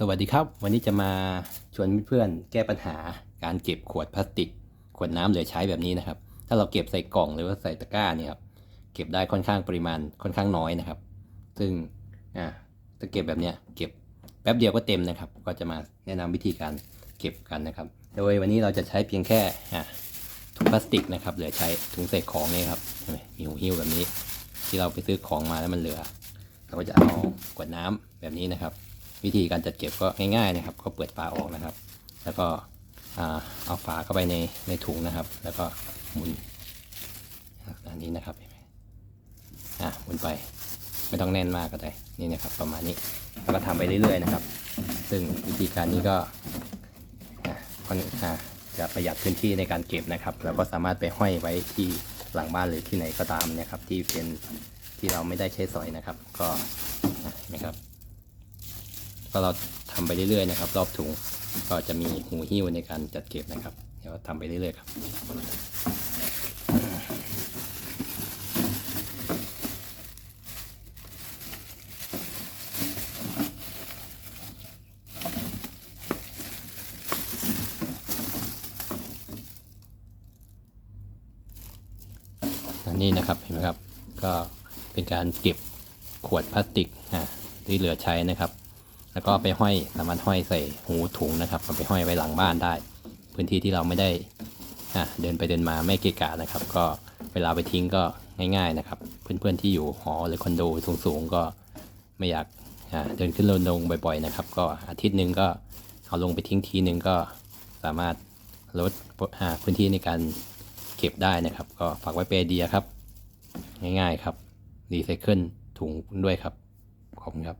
สวัสดีครับ วันนี้จะมาชวนเพื่อนๆแก้ปัญหาการเก็บขวดพลาสติก ขวดน้ำเหลือใช้แบบนี้นะครับ ถ้าเราเก็บใส่กล่องหรือว่าใส่ตะกร้าเนี่ยครับเก็บได้ค่อนข้างปริมาณค่อนข้างน้อยนะครับ ซึ่งอ่าถ้าเก็บแบบเนี้ยเก็บแป๊บเดียวก็เต็มนะครับ ก็จะมาแนะนำวิธีการเก็บกันนะครับ โดยวันนี้เราจะใช้เพียงแค่อ่าถุงพลาสติกนะครับเหลือใช้ถุงใส่ของนี่ครับเห็นไหมมีหูหิ้วแบบนี้ ที่เราไปซื้อของมาแล้วมันเหลือ เราก็จะเอาขวดน้ำแบบนี้นะครับ วิธีการจัดเก็บก็ง่ายๆนะครับ ก็เปิดฝาออกนะครับ แล้วก็เอาฝาเข้าไปในในถุงนะครับ แล้วก็หมุนอันนี้นะครับอะหมุนไปไม่ต้องแน่นมากก็ได้นี่นะครับ ประมาณนี้แล้วก็ทำไปเรื่อยๆนะครับ ซึ่งวิธีการนี้ก็ค่อนจะประหยัดพื้นที่ในการเก็บนะครับ แล้วก็สามารถไปห้อยไว้ที่หลังบ้านหรือที่ไหนก็ตามนะครับ ที่เป็นที่เราไม่ได้ใช้สอยนะครับ ก็อะเห็นะครับ ก็เราทำไปเรื่อยๆนะครับ รอบถุงก็จะมีหูหิ้วในการจัดเก็บนะครับ เดี๋ยวทำไปเรื่อยๆครับนนี้นะครับเห็นไหมครับก็เป็นการเก็บขวดพลาสติกที่เหลือใช้นะครับ แล้วก็ไปห้อยสามารถห้อยใส่หูถุงนะครับเอาไปห้อยไว้หลังบ้านได้ พื้นที่ที่เราไม่ได้เดินไปเดินมาไม่เกะกะนะครับ ก็เวลาไปทิ้งก็ง่าย ๆนะครับ เพื่อนๆที่อยู่หอหรือคอนโดสูงๆก็ไม่อยากเดินขึ้นลงลงบ่อยๆนะครับ ก็อาทิตย์หนึ่งก็เอาลงไปทิ้งทีหนึ่งก็สามารถลดพื้นที่ในการเก็บได้นะครับ ก็ฝากไว้เป็นไอเดียครับ ง่ายๆครับรีไซเคิลถุงด้วยครับ ขอบคุณครับ